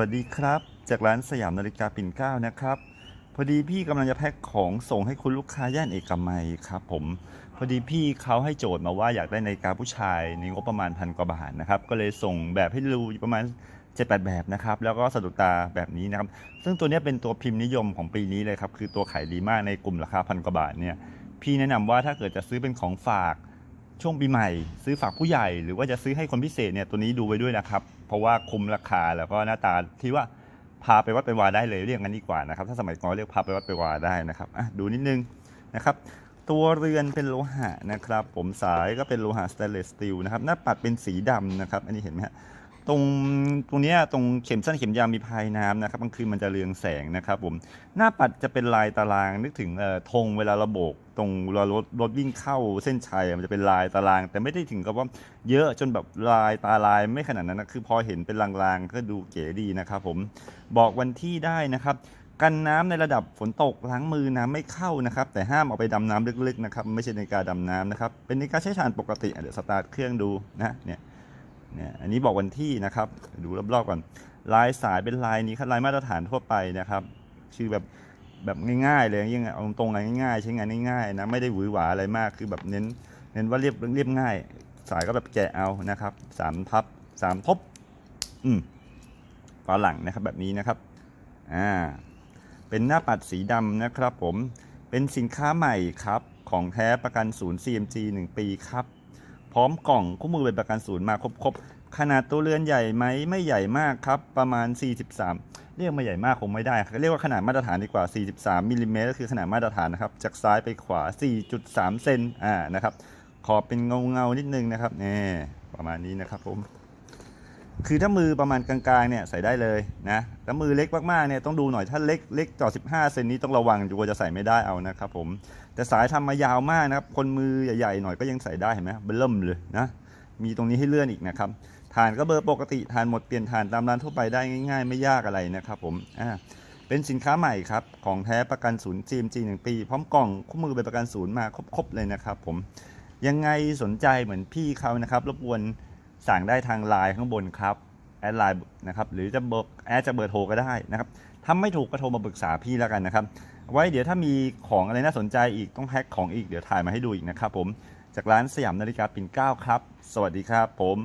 วัสดีครับ จากร้านสยามนาฬิกาปิ่นเก้านะครับ พอดีพี่กำลังจะแพ็คของส่งให้คุณลูกค้าย่านเอกมัยครับผมพอดีพี่เขาให้โจทย์มาว่าอยากได้นาฬิกาผู้ชายในงบประมาณพันกว่าบาทนะครับก็เลยส่งแบบให้ดูประมาณ7จ็ดแแบบนะครับแล้วก็สะดุดตาแบบนี้นะครับ ซึ่งตัวนี้เป็นตัวพิมพ์นิยมของปีนี้เลยครับคือตัวขายดีมากในกลุ่มราคาพันกว่าบาทเนี่ยพี่แนะนำว่าถ้าเกิดจะซื้อเป็นของฝาก ช่วงปีใหม่ ซื้อฝากผู้ใหญ่หรือว่าจะซื้อให้คนพิเศษเนี่ยตัวนี้ดูไว้ด้วยนะครับ เพราะว่าคุมราคาแล้วก็หน้าตาที่ว่าพาไปวัดไปวาได้เลยเรียกงั้นดีกว่านะครับ ถ้าสมัยก่อนเรียกพาไปวัดไปวาได้นะครับอะดูนิดนึงนะครับตัวเรือนเป็นโลหะนะครับ ผมสายก็เป็นโลหะสเตนเลสสตีลนะครับหน้าปัดเป็นสีดำนะครับ อันนี้เห็นไหมฮะ ตรงตรงนี้ตรงเข็มสั้นเข็มยาวมีพายน้ำนะครับกลางคืนมันจะเรืองแสงนะครับผมหน้าปัดจะเป็นลายตารางนึกถึงธงเวลาเราโบก ตรงเวลารถรถวิ่งเข้าเส้นชัยมันจะเป็นลายตาราง แต่ไม่ได้ถึงกับว่าเยอะจนแบบลายตาลายไม่ขนาดนั้นนะคือพอเห็นเป็นลางๆก็ดูเก๋ดีนะครับผมบอกวันที่ได้นะครับกันน้ำในระดับฝนตกล้างมือน้ำไม่เข้านะครับ แต่ห้ามเอาไปดำน้ำลึกๆนะครับ ไม่ใช่ในการดำน้ำนะครับ เป็นในการใช้งานปกติเดี๋ยวสตาร์ทเครื่องดูนะเนี่ย เนี่ยอันนี้บอกวันที่นะครับ ดูรอบๆก่อนลายสายเป็นลายนี้ครับลายมาตรฐานทั่วไปนะครับคือแบบแบบง่ายๆเลยยังไงเอาตรงๆง่ายๆ ใช้งานง่ายๆนะไม่ได้หวือหวาอะไรมากคือแบบเน้น เน้นว่าเรียบเรียบง่าย สายก็แบบแกะเอานะครับสามพับสามทบ อืมฝาหลังนะครับแบบนี้นะครับอ่าเป็นหน้าปัดสีดำนะครับ ผมเป็นสินค้าใหม่ครับของแท้ประกันศูนย์ CMG 1 ปีครับ พร้อมกล่องคู่มือเป็นประกันศูนย์มาครบๆขนาดตัวเรือนใหญ่ไหมไม่ใหญ่มากครับ ประมาณ 43 เรียกมาใหญ่มากคงไม่ได้ เรียกว่าขนาดมาตรฐานดีกว่า 43มิลลิเมตรก็คือขนาดมาตรฐานนะครับ จากซ้ายไปขวา 4.3 เซนอ่านะครับขอบเป็นเงาเงานิดนึงนะครับนี่ประมาณนี้นะครับผม คือถ้ามือประมาณกลางๆเนี่ยใส่ได้เลยนะถ้ามือเล็กมากๆเนี่ยต้องดูหน่อยถ้าเล็กเล็กต่อ 15 เซนนี้ต้องระวังกลัวจะใส่ไม่ได้เอานะครับผมแต่สายทำมายาวมากนะครับ คนมือใหญ่ๆหน่อยก็ยังใส่ได้เห็นไหมเบิ่มเลยนะมีตรงนี้ให้เลื่อนอีกนะครับฐานก็เบอร์ปกติฐานหมดเปลี่ยนฐานตามร้านทั่วไปได้ง่ายๆ ไม่ยากอะไรนะครับผมอ่าเป็นสินค้าใหม่ครับของแท้ประกันศูนย์ GMG 1ปี พร้อมกล่องคู่มือใบประกันศูนย์มาครบๆเลยนะครับผมยังไงสนใจเหมือนพี่เขานะครับรบกวน สั่งได้ทางไลน์ข้างบนครับแอดไลน์นะครับหรือจะเบอร์แอดจะเบอร์โทรก็ได้นะครับถ้าไม่ถูกก็โทรมาปรึกษาพี่แล้วกันนะครับ ไว้เดี๋ยวถ้ามีของอะไรน่าสนใจอีกต้องแพ็คของอีกเดี๋ยวถ่ายมาให้ดูอีกนะครับผมจากร้านสยามนาฬิกาปิ่นเกล้าครับ สวัสดีครับผม